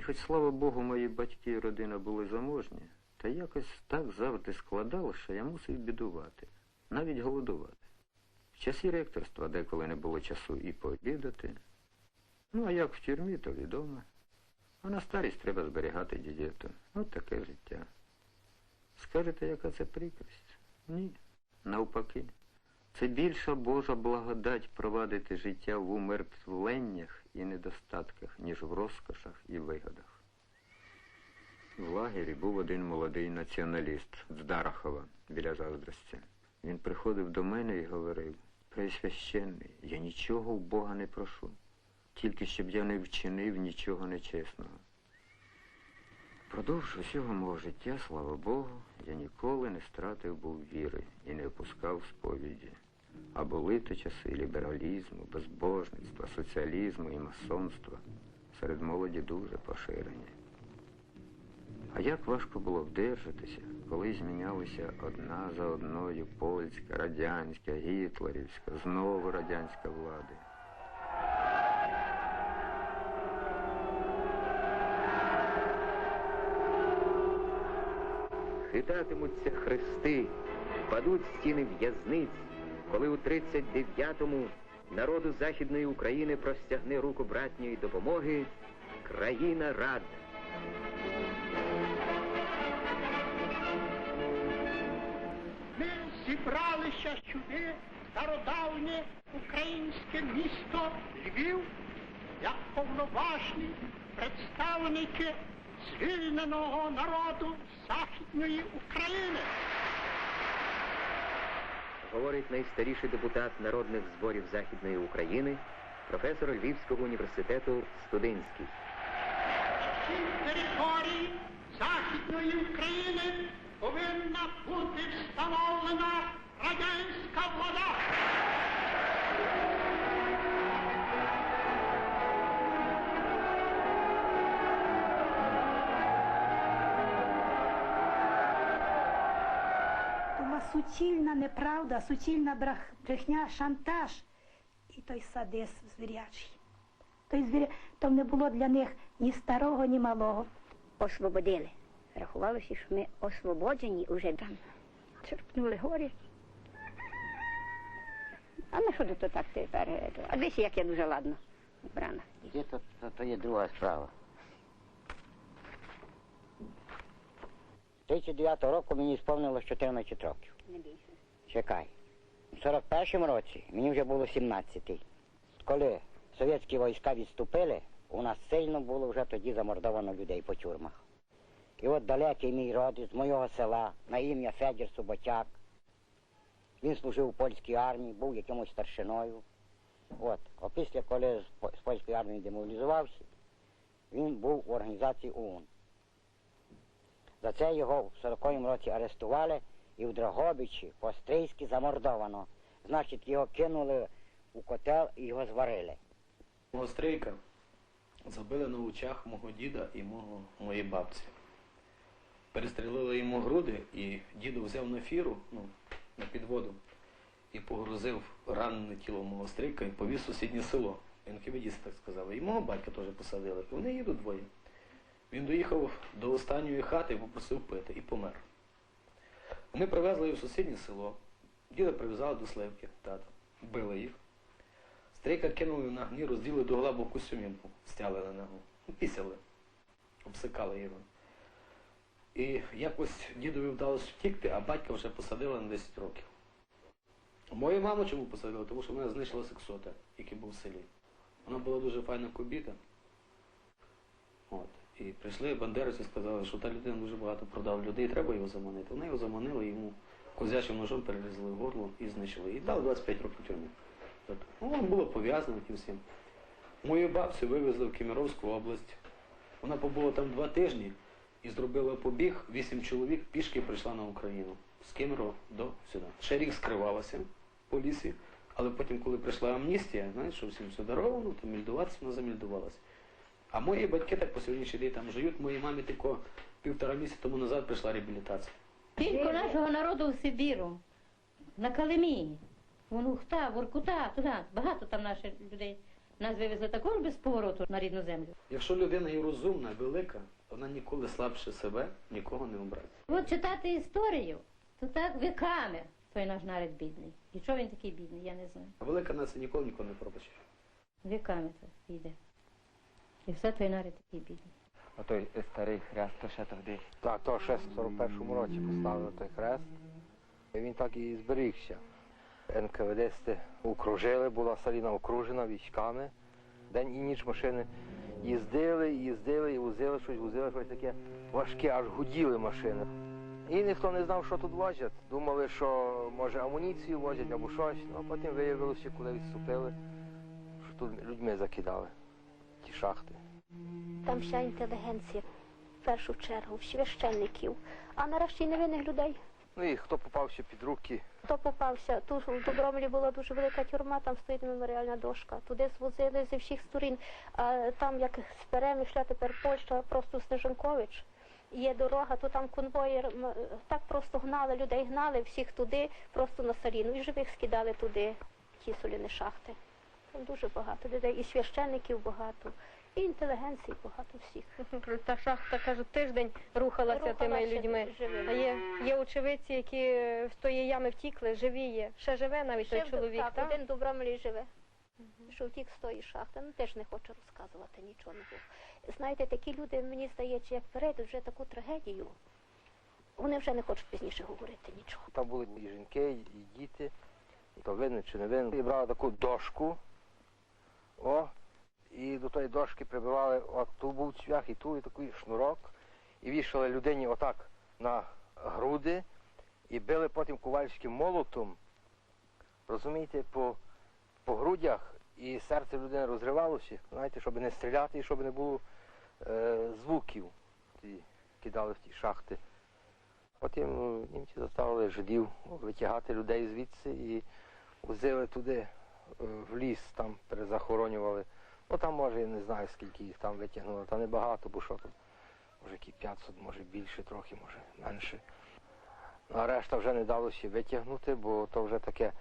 І хоч, слава Богу, мої батьки і родина були заможні, та якось так завжди складало, що я мусив бідувати, навіть голодувати. В часі ректорства деколи не було часу і пообідати. Ну, а як в тюрмі, то відомо. А на старість треба зберігати дієту. От таке життя. Скажете, яка це прикрість? Ні. Навпаки. Це більша Божа благодать провадити життя в умертвленнях і недостатках, ніж в розкошах і вигодах. В лагері був один молодий націоналіст з Дарахова біля Заздрості. Він приходив до мене і говорив, Пресвященний, я нічого в Бога не прошу, тільки щоб я не вчинив нічого нечесного. Впродовж усього мого життя, слава Богу, я ніколи не стратив був віри і не опускав сповіді. А були то часи лібералізму, безбожництва, соціалізму і масонства серед молоді дуже поширені. А як важко було вдержатися, коли змінялися одна за одною польська, радянська, гітлерівська, знову радянська влади. Хитатимуться хрести, падуть стіни в'язниць, коли у 39-му народу Західної України простягне руку братньої допомоги країна рад. Ми зібралися сюди, стародавнє українське місто Львів, як повноважні представники звільненого народу Західної України. Говорить найстаріший депутат народних зборів Західної України, професор Львівського університету Студинський. Території Західної України повинна бути встановлена радянська влада. Суцільна неправда, суцільна брехня, шантаж і той садис звірячий. Той звір... То не було для них ні старого, ні малого. освободили. Рахувалося, що ми освободжені вже там. Черпнули горі. А на що тут так тепер? А десь як я дуже ладно вбрана. Є то, то, то є друга справа. 39 року мені сповнилось 14 років. Не більше. Чекай. У 41-му році мені вже було 17. Коли совєтські війська відступили, у нас сильно було вже тоді замордовано людей по тюрмах. І от далекий мій родич з моєго села на ім'я Федір Суботяк. Він служив у польській армії, був якимось старшиною. От. А після, коли з польської армії демобілізувався, він був у організації ОУН. За це його в 40-му році арестували і в Дрогобичі по-австрійськи замордовано. Значить, його кинули у котел і його зварили. Мого стрийка забили на очах мого діда і мого, моєї бабці. Перестрілили йому груди, і діду взяв на фіру, ну, на підводу, і погрузив ранене тіло мого стрийка і повіз сусіднє село. НКВДісти так сказали. І мого батька теж посадили. Вони їдуть двоє. Він доїхав до останньої хати попросив пити і помер. Ми привезли його в сусіднє село. Діда прив'язали до сливки, тата. Били їх. Стрейка кинули на гні, розділи до глибоку сумінку, стяли на ногу. Пісяли, обсикали його. І якось дідові вдалося втікти, а батька вже посадили на 10 років. Мою маму чому посадили? Тому що мене знищила сексота, який був в селі. Вона була дуже файна кобіта. От. І прийшли бандеровці, сказали, що та людина дуже багато продав людей, треба його заманити. Вони його заманили, йому козячим ножом перерізали горло і знищили. І дали 25 років тюрми. Ну, він було пов'язано тим всім. Мою бабцю вивезли в Кемеровську область. Вона побула там два тижні і зробила побіг. Вісім чоловік пішки прийшла на Україну. З Кемерово до сюди. Ще рік скривалася по лісі, але потім, коли прийшла амністія, знаєш, що всім все даровано, ну, то мільдуватися вона замільдувалася. А мої батьки так по сьогоднішній день там живуть. Моїй мамі тільки півтора місяця тому назад прийшла реабілітація. Тільки нашого народу в Сибіру, на Калимі, в Унухта, в Воркута, туди, багато там наших людей. Нас вивезли також без повороту на рідну землю. Якщо людина і розумна, велика, вона ніколи слабше себе нікого не образить. От читати історію, то так віками той наш народ бідний. І чого він такий бідний, я не знаю. А велика нація ніколи нікого не пробачить. Віками це йде. І все той народ такий бідний. А той старий хрест, то ще тоді. Так, то ще в 41-му році поставили той хрест. І він так і зберігся. НКВДсти окружили, була Саліна окружена військами. День і ніч машини їздили, їздили і возили щось, возили щось таке важке, аж гуділи машини. І ніхто не знав, що тут возять. Думали, що може амуніцію возять або щось. Ну, а потім виявилося, коли відступили, що тут людьми закидали ті шахти. Там вся інтелігенція, в першу чергу, священників, а нарешті й невинних людей. Ну і хто попався під руки, Хто попався? Тут в Добромлі була дуже велика тюрма, там стоїть меморіальна дошка. Туди звозили зі всіх сторін. А там, як з Перемишля, тепер Польща, просто Снежанкович. Є дорога, то там конвоїр так просто гнали людей, гнали всіх туди, просто на саліну. І живих скидали туди, ті соляні шахти. Там дуже багато людей, і священників багато, і інтелігенції багато всіх. Та шахта, кажуть, тиждень рухалася тими людьми. живими. А є, є очевидці, які з тої ями втікли, живі є. Ще живе навіть Ще той чоловік, так, так? один в Добромлі живе. Що втік з тої шахти, ну теж не хочу розказувати нічого не було. Знаєте, такі люди, мені здається, як перейдуть вже таку трагедію, вони вже не хочуть пізніше говорити нічого. Там були і жінки, і діти, то винен чи не винен. І брали таку дошку, о, і до тої дошки прибивали от ту був цвях, і ту, і такий шнурок, і вішали людині отак на груди, і били потім ковальським молотом, розумієте, по, по грудях, і серце людини розривалося, знаєте, щоб не стріляти і щоб не було е, звуків. Ті кидали в ті шахти. Потім е, німці заставили жидів витягати людей звідси і возили туди в ліс, там перезахоронювали. Ну там може, я не знаю, скільки їх там витягнули, та небагато, бо що тут, може які 500, може більше трохи, може менше. А решта вже не далося витягнути, бо то вже таке,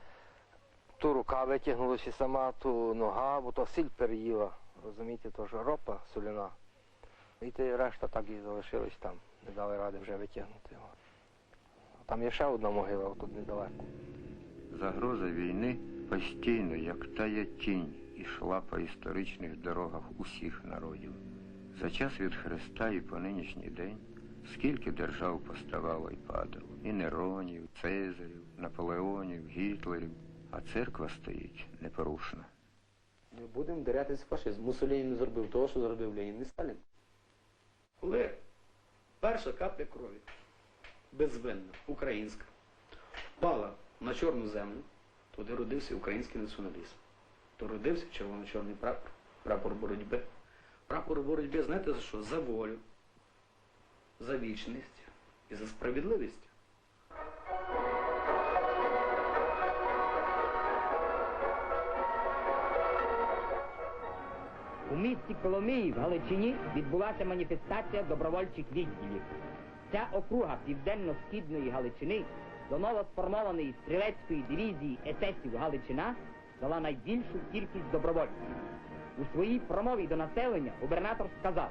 ту рука витягнулася сама, ту нога, бо то сіль переїла, розумієте, то ж ропа соляна. І те решта так і залишились там, не дали ради вже витягнути. його. Там є ще одна могила, тут недалеко. Загроза війни постійно, як тая тінь, ішла по історичних дорогах усіх народів. За час від Христа і по нинішній день скільки держав поставало і падало, і Неронів, Цезарів, Наполеонів, Гітлерів, а церква стоїть непорушна. Ми будемо дирятися фашизм. Муссоліні не зробив того, що зробив Ленін і Сталін. Коли перша капля крові, безвинна, українська, впала на чорну землю, туди родився український націоналізм. То родився червоно-чорний прапор, прапор боротьби. Прапор боротьби, знаєте за що? За волю, за вічність і за справедливість. У місті Коломиї в Галичині відбулася маніфестація добровольчих відділів. Ця округа південно-східної Галичини до новосформованої стрілецької дивізії есесів Галичина дала найбільшу кількість добровольців. У своїй промові до населення губернатор сказав,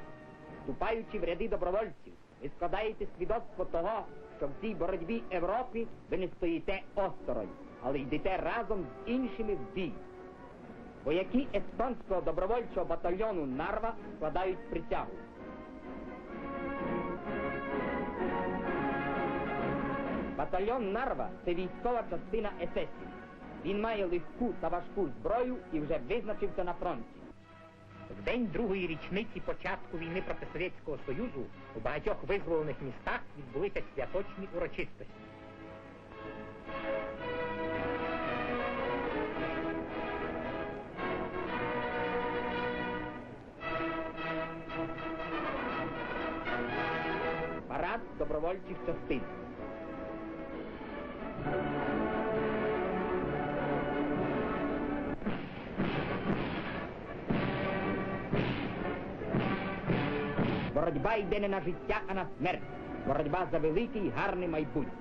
вступаючи в ряди добровольців, ви складаєте свідоцтво того, що в цій боротьбі Європи ви не стоїте осторонь, але йдете разом з іншими в бій. Вояки естонського добровольчого батальйону Нарва складають присягу. Батальйон Нарва це військова частина есесів. Він має легку та важку зброю і вже визначився на фронті. В день другої річниці початку війни проти Совєтського Союзу у багатьох визволених містах відбулися святочні урочистості. Парад добровольчих частин. Боротьба йде не на життя, а на смерть. Боротьба за велике і гарне майбутнє.